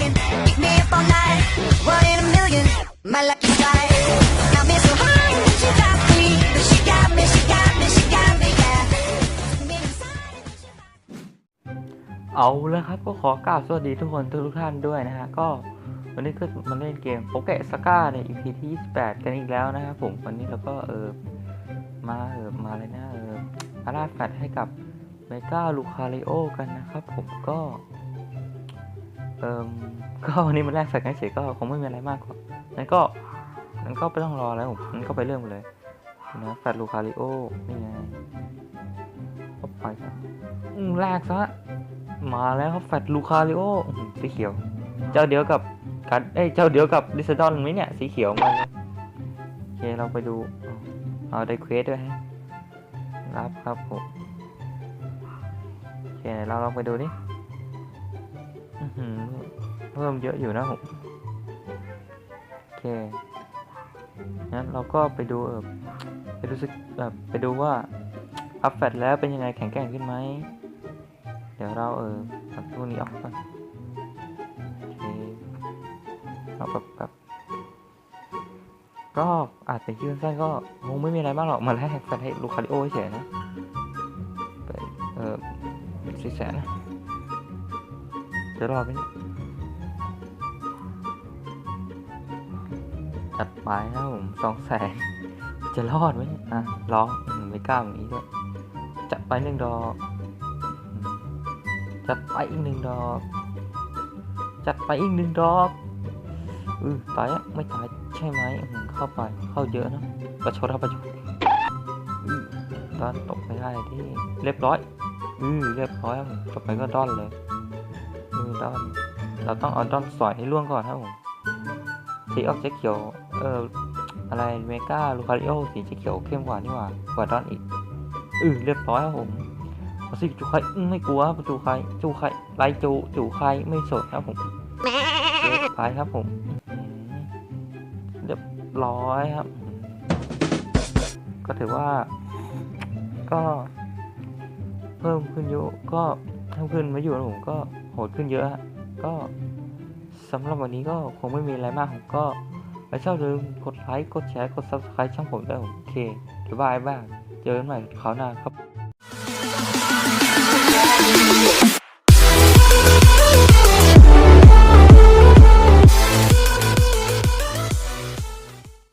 rocking. Keep me up all night. One in a million, my lucky strike. Got me so high, she got me. She got me, she got me, she got me, yeah. เอาแล้วครับก็ขอกล่าวสวัสดีทุกคนทุกท่านด้วยนะฮะก็วันนี้ก็มาเล่นเกมโปเกสก้าใน EP ที่ 28 กันอีกแล้วนะครับผมวันนี้เราก็เออมาเออมาเลยนะเออมาล่าแฟดให้กับเมกาลูคาริโอกันนะครับผมก็ เออก็วันนี้มันแรกแฟดกันเฉยก็คงไม่มีอะไรมากกว่านั้นก็นั้นก็ไม่ต้องรอแล้วผมนั้นก็ไปเริ่มกันเลยนะแฟดลูคาริโอ นี่ไงก็ไปครับแรกซะ มาแล้วครับแฟดลูคาริโอสีเขียว เจ้าเดียวกับกันเอ้เจ้าเดียวกับลิซดอนไหมเนี่ย สีเขียวมาเลยโอเคเราไปดู เอาเอได้เควสด้วยฮะรับครับผม โอเคเราลองไปดูนี่ เพิ่มเยอะอยู่นะผมโอเคงั้นเราก็ไปดูเออไปดูสึกแบบไปดูว่าอัพแฟดแล้วเป็นยังไงแข็งแกร่งขึ้นไหม เดี๋ยวเราเออตัดตัวนี้ออกก่อนโอเคเราแบบแบบก็อาจจะยืนสั้นก็คงไม่มีอะไรมากหรอกมาแลกแฟนให้ลูคาริโอเฉยนะไปเออสี่แสนนะ จะรอดไหมเนี่ยจัดไปนะผมสองแสนจะรอดไหมอะลองไม่กล้าอย่างนี้ด้วยจัดไปหนึ่งดอกจัดไปอีกหนึ่งดอก จัดไปอีกหนึ่งดอกอือตายอะไม่ตายใช่ไหมเข้าไปเข้าเยอะนะประชดครับประชดอือนตกไม่ได้ที่เรียบร้อยอือเรียบร้อยครับต่อไปก็ดอนเลย ดอนเราต้องเอาดอนสอยให้ล่วงก่อนครับผมสีออกจะเขียว เอออะไรเมกาลูคาริโอสีจะเขียวเข้มกว่านี่หว่ากว่าดอนอีก อือเรียบร้อยครับผมเอสิจูใครไม่กลัวครับจูใครจูใครไลจูจูใครไม่สนครับผมเรียบร้อยครับผมเรียบร้อยครับ ก็ถือว่า ก็ เพิ่มขึ้นเยอะก็เพิ่มขึ้นมาอยู่นะผมก็ ดขึ้นเยอะ ก็สำหรับวันนี้ก็คงไม่มีอะไรมากผมก็ไม่ชอบลืมกดไลค์ กดแชร์ กด subscribe ช่องผมด้วยโอเคบ๊ายบายบ้าง เจอกันใหม่คราวหน้าครับ